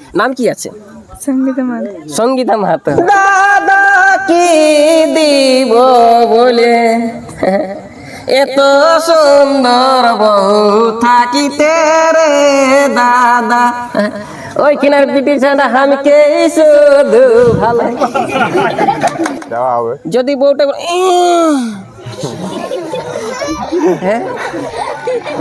নাম কি আছে? সঙ্গীতা মাল সঙ্গীতা মাহাতো। দাদা কি দিব বলে এত সুন্দর বউ থাকিতে রে দাদা। ওই কিনার পিটিছানা হামকে শুধু ভালো? যদি বউটা হ্যাঁ?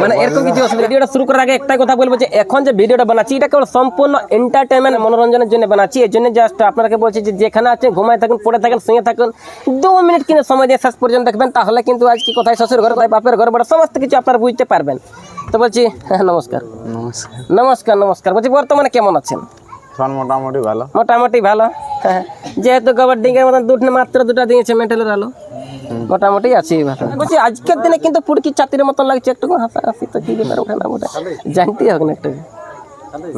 মানে এরকম কিছু অসুবিধা ভিডিওটা শুরু করার আগে একটাই কথা বলব যে এখন যে ভিডিওটা বানাচ্ছি এটা কেবল সম্পূর্ণ এন্টারটেনমেন্ট মনোরঞ্জনের জন্য বানাচ্ছি। এর জন্য জাস্ট আপনাকে বলছি যে যেখানে আছেন ঘুমায় থাকুন পড়ে থাকেন শুয়ে থাকুন দু মিনিট কিনে সময় দিয়ে শেষ পর্যন্ত দেখবেন তাহলে কিন্তু আজকে কি কোথায় শ্বশুর ঘর কোথায় বাপের ঘর বড় সমস্ত কিছু আপনারা বুঝতে পারবেন। তো বলছি হ্যাঁ নমস্কার। নমস্কার। নমস্কার নমস্কার। বলছি বর্তমানে কেমন আছেন? এখন মোটামুটি ভালো। মোটামুটি ভালো। হ্যাঁ যেহেতু গোবর ডিঙ্গের মতন দুটো মাত্র দুটো দিয়েছে মেন্টালের আলো। মোটামুটি আছি ভালো বলছি আজকের দিনে কিন্তু পুরকি চাতির মতন লাগছে একটু হাসা হাসি তো কি ব্যাপার ওঠে না ওটা জানতেই হবে না একটু।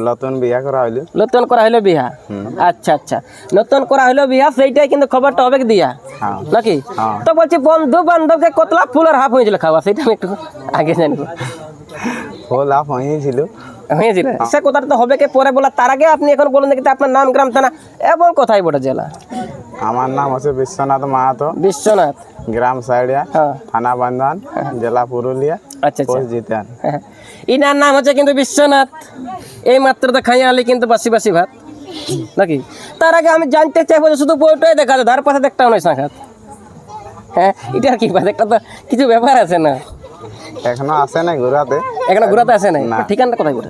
নতুন বিয়া করা হইল? নতুন করা হলো বিহা আচ্ছা আচ্ছা। নতুন করা হলো বিহা সেইটাই কিন্তু খবরটা হবে দিয়া। হ্যাঁ। নাকি? হ্যাঁ। তো বলছি বন্ধু বান্ধবকে কতলা ফুলের হাফ হয়েছিল খাওয়া সেটা আমি একটু আগে জানব। ফুল আপ হয়েছিল হয়েছিল সে কথাটা তো হবে কে পরে বলা তার আগে আপনি এখন বলুন দেখি আপনার নাম গ্রাম থানা এবং কোথায় বড় জেলা? আমার নাম হচ্ছে বিশ্বনাথ মাহাতো। বিশ্বনাথ। গ্রাম সাইডিয়া হ্যাঁ। থানা বান্ধান জেলা পুরুলিয়া আচ্ছা আচ্ছা। জিতান হ্যাঁ। ইনার নাম হচ্ছে কিন্তু বিশ্বনাথ। এই মাত্র তো খাইয়া আলি কিন্তু বাসি বাসি ভাত। নাকি? তার আগে আমি জানতে চাইব যে শুধু বইটাই দেখা যায় ধার পাশে দেখটাও নয় সাক্ষাৎ হ্যাঁ এটা আর কি একটা তো কিছু ব্যাপার আছে না। এখনও আসে নাই ঘুরাতে। এখানে ঘুরাতে আসে নাই? না। ঠিকানাটা কোথায় করে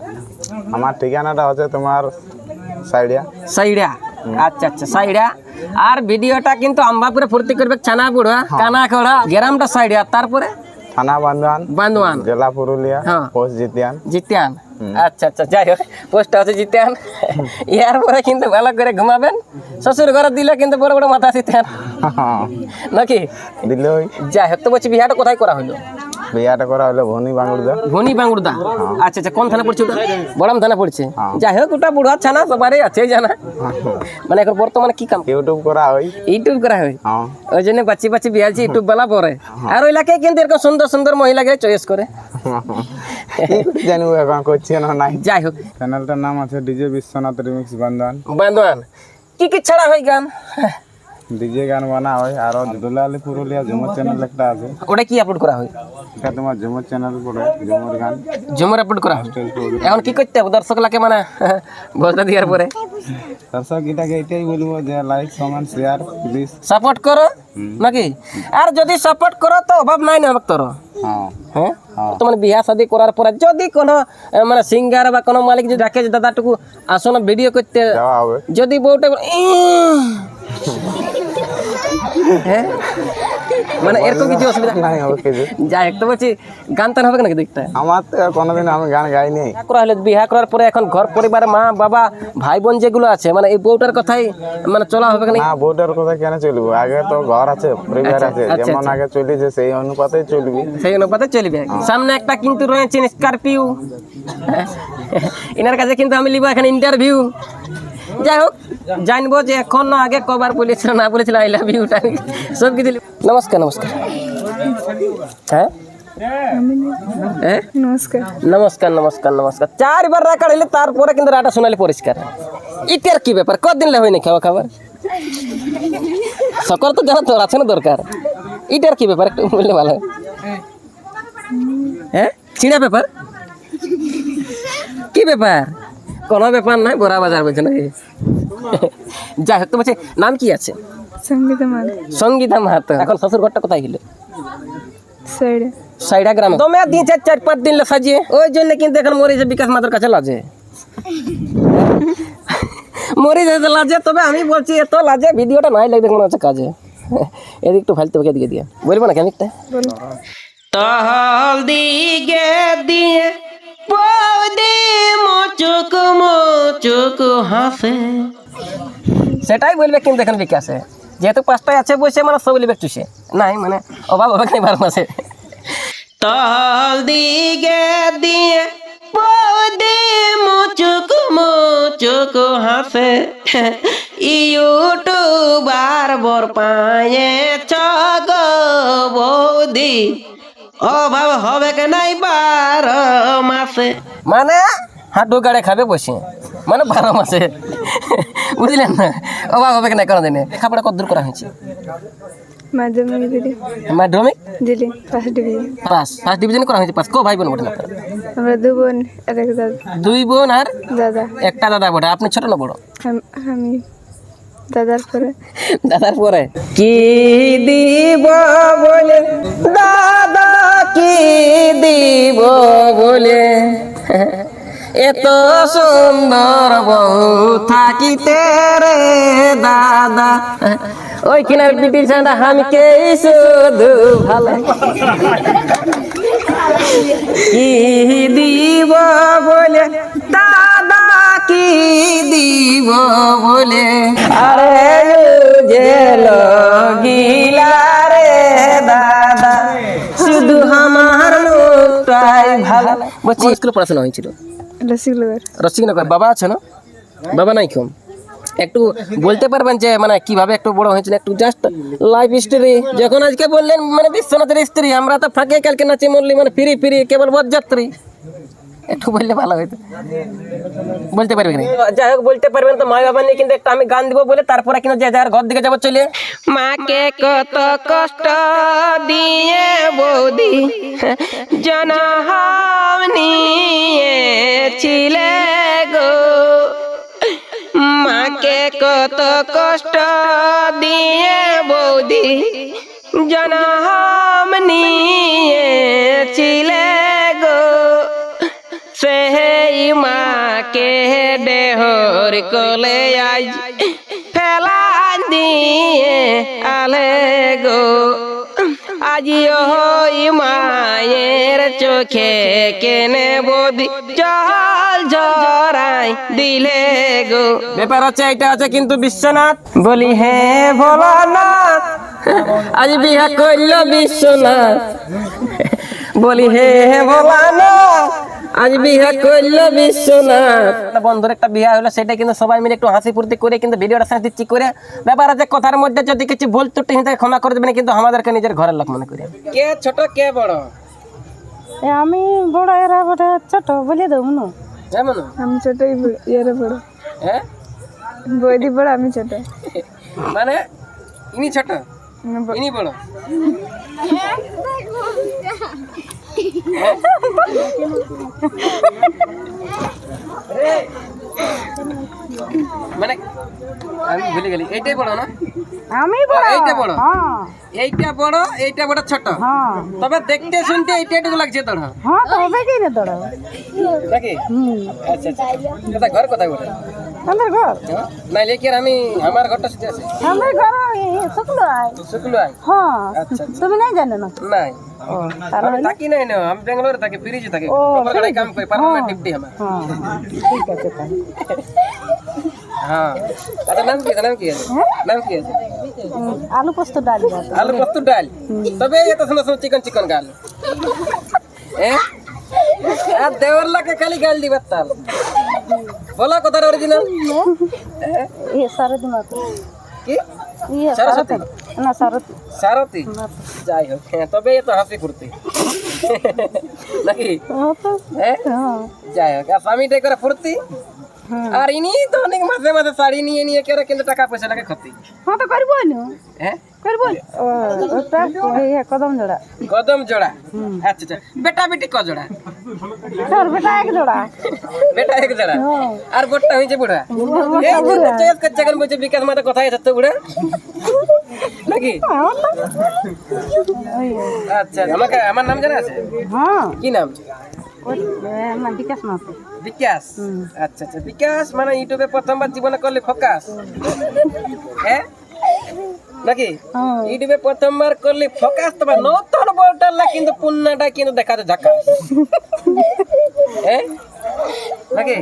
আমার ঠিকানাটা হচ্ছে তোমার সাইডিয়া। সাইডা আচ্ছা আচ্ছা সাইডা আর ভিডিওটা কিন্তু আম্বাপুরে ফুর্তি করবে ছানা বুড়া কানা খড়া গ্রামটা সাইডা তারপরে? থানা বান্ধান বান্দোয়ান। জেলা পুরুলিয়া হ্যাঁ। পোস্ট জিতিয়ান। জিতিয়ান। আচ্ছা আচ্ছা যাই হোক পোস্টটা হচ্ছে জিতিয়ান। ইয়ার পরে কিন্তু ভালো করে ঘুমাবেন। শ্বশুর ঘরে দিলে কিন্তু বড় বড় মাথা জিতিয়ান। নাকি? দিল যাই হোক তো বলছি বিহারটা কোথায় করা হলো? বিয়াটা করা হলো ভনি বাঙ্গুরদা ঘনি বাঙ্গুরদা আচ্ছা আচ্ছা কোন থানা পড়ছে ওটা? বড়াম থানা পড়ছে। হ্যাঁ। যাই হোক ওটা বুড়া ছানা সবারই আছে জানা। মানে এখন বর্তমানে কি কাম? ইউটিউব করা ওই ইউটিউব করা হয়? হ্যাঁ। ওই জন্য বাচ্চি বাচ্চি বিয়াছি ইউটিউব বেলা পরে। আর ওই এলাকায় কিন্তু এরকম সুন্দর সুন্দর মহিলাকে চয়েস করে। জানব এখন করছি না নাই। যাই হোক। চ্যানেলটার নাম আছে ডিজে বিশ্বনাথ রিমিক্স বান্ধান বান্দোয়ান কি কি ছাড়া হয় গান? ডিজে গান বানা হয় আর দুলালি পুরুলিয়া ঝুমুর চ্যানেল একটা আছে। ওটা কি আপলোড করা হয়? এটা তোমার ঝুমুর চ্যানেল পড়ে ঝুমুর গান। ঝুমুর আপলোড করা হয়? এখন কি করতে হবে? দর্শক লাগে মানে ভোজটা দেওয়ার পরে। দর্শক এটাকে এটাই বলব যে like comment share please support করো? নাকি? আর যদি সাপোর্ট করো তো অভাব নাই না তোর হ্যাঁ। হ্যাঁ? হ্যাঁ। তো মানে বিয়া শাদি করার পরে যদি কোনো আহ, মানে সিঙ্গার বা কোনো মালিক যদি ডাকে যে দাদাটুকু আসো না ভিডিও করতে দেওয়া হবে। যদি বউটা বলে, "ইহ!" হ্যাঁ? মানে এরকম কিছু অসুবিধা? নাই যাই তো বলছি গান টান হবে নাকি দেখতে আমার তো কোনোদিন আমি গান গাইনি। করা হলে বিয়া করার পরে এখন ঘর পরিবার মা বাবা ভাই বোন যেগুলো আছে মানে এই বউটার কথাই মানে চলা হবে না বোর্ডের কথা কেন চলবো? আগে তো ঘর আছে পরিবার আছে আচ্ছা, যেমন আগে চলেছে সেই অনুপাতে চলবি। সেই অনুপাতে চলবে। সামনে একটা কিন্তু রয়েছে স্করপিও। এনার কাছে কিন্তু আমি লিব এখানে ইন্টারভিউ যাই হোক জানব যে এখন না আগে কবার বলেছিল না বলেছিল আই লাভ ইউটা সব কিছু নমস্কার নমস্কার। হ্যাঁ? হ্যাঁ? নমস্কার। নমস্কার নমস্কার নমস্কার। চারবার রাখা হইলে তারপরে কিন্তু রাটা শোনালে পরিষ্কার। ইটার কি ব্যাপার? কদিন লে হয়নি খাওয়া খাবার? সকল তো জানা তোর আছে না দরকার। ইটার কি ব্যাপার? একটু বললে ভালো হয়। হ্যাঁ? চিনা ব্যাপার? কি ব্যাপার? কোনো ব্যাপার নাই বড়া বাজার বলছে নাকি? যাই হোক তো বলছে নাম কি আছে? সঙ্গীতা মাল সঙ্গীতা মাহাতো। এখন শ্বশুর ঘরটা কোথায় গেলে? সাইডে। সাইডা গ্রামে। দমে দিন চার চার পাঁচ দিন সাজিয়ে ওই জন্য কিন্তু এখন মরে যে বিকাশ মাতার কাছে লাজে। মরে যেতে লাজে তবে আমি বলছি এত লাজে ভিডিওটা নাই লাগবে মনে হচ্ছে কাজে। এদিক একটু ফালতে ওকে দিকে দিয়ে। বলব না কেমিকটা তহল দিকে হাসে সেটাই বলবে কিন্তু এখন বিকাশে যেহেতু পাঁচটায় আছে বসে মানে সব লিবে চুষে। নাই মানে অভাব হবে নাই বারো মাসে। তহল দিকে দিয়ে বৌদি মুচুক মুচুক হাসে ইউটিউবার বর পায়ে চগ বৌদি। অভাব হবে কে নাই বারো মাসে। মানে হাঁটু গাড়ে খাবে বসে। মানে বারো মাসে। বুঝলেন না? অবাক হবে না কোনো দিনে? লেখাপড়া কত দূর করা হয়েছে? মাধ্যমিক দিলি মাধ্যমিক? দিলি first division pass. First division করা হয়েছে পাস। কো ভাই বোন বটে? আমরা বোন আর এক দাদা। দুই বোন আর দাদা। একটা দাদা বটে। আপনি ছোট না বড়? আমি দাদার পরে। দাদার পরে? কি দিব বলে? দাদা কি দিব বলে? এত সুন্দর বউ থাকিতে রে দাদা। ওই কিনার পিটির ছাড়া হামকে শুধু ভালো কি দিব বলে? দাদা, কি দিব বলে? আরে যে গিলা রে দাদা, শুধু আমার মুখটাই ভালো। বলছি স্কুলে পড়াশোনা হয়েছিল? রসিকনগর রসিকনগর বাবা আছে না? বাবা নাই কম একটু বলতে পারবেন যে মানে কীভাবে একটু বড় হয়েছিল একটু জাস্ট লাইফ হিস্টোরি যখন আজকে বললেন মানে বিশ্বনাথের স্ত্রী, আমরা তো ফাঁকে কালকে নাচি মরলি মানে ফিরি ফিরি, কেবল বরযাত্রী। একটু বললে ভালো হতো বলতে পারবে না? যাই হোক বলতে পারবেন তো মা বাবা নিয়ে কিন্তু একটা আমি গান দিব বলে তারপরে কিন্তু যে যার ঘর দিকে যাব চলে। মাকে কত কষ্ট দিয়ে বৌদি জনহাম নিয়েছিলে গো। মাকে কত কষ্ট দিয়ে বৌদি জনহাম কলে আজ ফেলা দিয়ে আলে গো। আজি ওই মায়ের চোখে কেনে বদি জল জরাই দিলে গো। ব্যাপার হচ্ছে এটা আছে কিন্তু বিশ্বনাথ। বলি হে ভোলানাথ আজ বিহা করল বিশ্বনাথ। বলি হে ভোলানাথ আজ বিহা করল বিশ্বনাথ। বন্ধুর একটা বিয়া হলো সেটা কিন্তু সবাই মিলে একটু হাসি ফুর্তি করে কিন্তু ভিডিওটা সাথে দিচ্ছি করে। ব্যাপার আছে কথার মধ্যে যদি কিছু ভুল ত্রুটি হিসেবে ক্ষমা করে দেবেন কিন্তু আমাদেরকে নিজের ঘরের লোক মনে করে কে ছোট কে বড়? আমি বড় এরা বড় ছোট বলে দেবো না। যেমন? আমি ছোটই ইয়েরে বড়। হ্যাঁ বৈদি বড় আমি ছোট। মানে? ইনি ছোট। ইনি বড়। মানে আমি ভুলে গেলি। এইটাই বড় না? আমি বড় এইটা বড় হ্যাঁ। এইটা বড় এইটা বড় ছোট। হ্যাঁ। তবে দেখতে শুনতে এইটা একটু লাগছে তোর। হ্যাঁ তো হবে কি রে তোর? নাকি? হুম। আচ্ছা আচ্ছা। ঘর কোথায় বলে আমাদের ঘর? নাইলে কি আমি আমার ঘরটা শুধু আছে। আমাদের ঘর শুকলো আয় শুক্লো আয় হ্যাঁ আচ্ছা আচ্ছা। তুমি নাই জানো না? নাই। আমি থাকি নাই না আমি বেঙ্গালোরে থাকি ফ্রিজে থাকি। কলকাতায় কাম করি পারমানেন্ট ডিউটি আমার। হ্যাঁ ঠিক আছে হ্যাঁ। আচ্ছা নাম কি নাম কি আছে? নাম কি আছে? হুম, আলু পোস্ত ডাল আলু পোস্ত ডাল। তবে এত সুন্দর সুন্দর চিকন চিকন গাল। আর দেওয়ার লাগে খালি গাল দিবার তাল। বলো কথার অরিজিনাল ইয়ে সারদি মাত্র কি? ইয়ে সরস্বতী? না সারদি সারথি? যাই হোক হ্যাঁ তবে এত হাসি ফুর্তি। নাকি? হ্যাঁ তো হ্যাঁ? হ্যাঁ। যাই হোক আর স্বামীটাই করে ফুর্তি। আর ইনি তো অনেক মাঝে মাঝে শাড়ি নিয়ে নিয়ে কেন কিন্তু টাকা পয়সা লাগে ক্ষতি। হ্যাঁ তো করব না। হ্যাঁ? করব। ওটা কদম জোড়া। কদম জোড়া? আচ্ছা আচ্ছা। বেটা বেটি ক জোড়া? তোর বেটা এক জোড়া। বেটা এক জোড়া? হ্যাঁ আর গোটটা হয়েছে বুড়া? এই জন্য চয়েস করছে এখন বলছে বিকাশ মাথা কথাই আছে তো বুড়া? নাকি? হ্যাঁ। ওই, আচ্ছা। আমাকে আমার নাম জানা আছে? হ্যাঁ। কি নাম? বিকাশ না তো। বিকাশ? আচ্ছা আচ্ছা। বিকাশ মানে ইউটিউবে প্রথমবার জীবনে করলে ফোকাস? হ্যাঁ নাকি? ইউটিউবে প্রথমবার করলে ফোকাস? তোমার নতুন বউটার কিন্তু পুন্নাটা কিন্তু দেখা যায় ঝাকা। হ্যাঁ নাকি?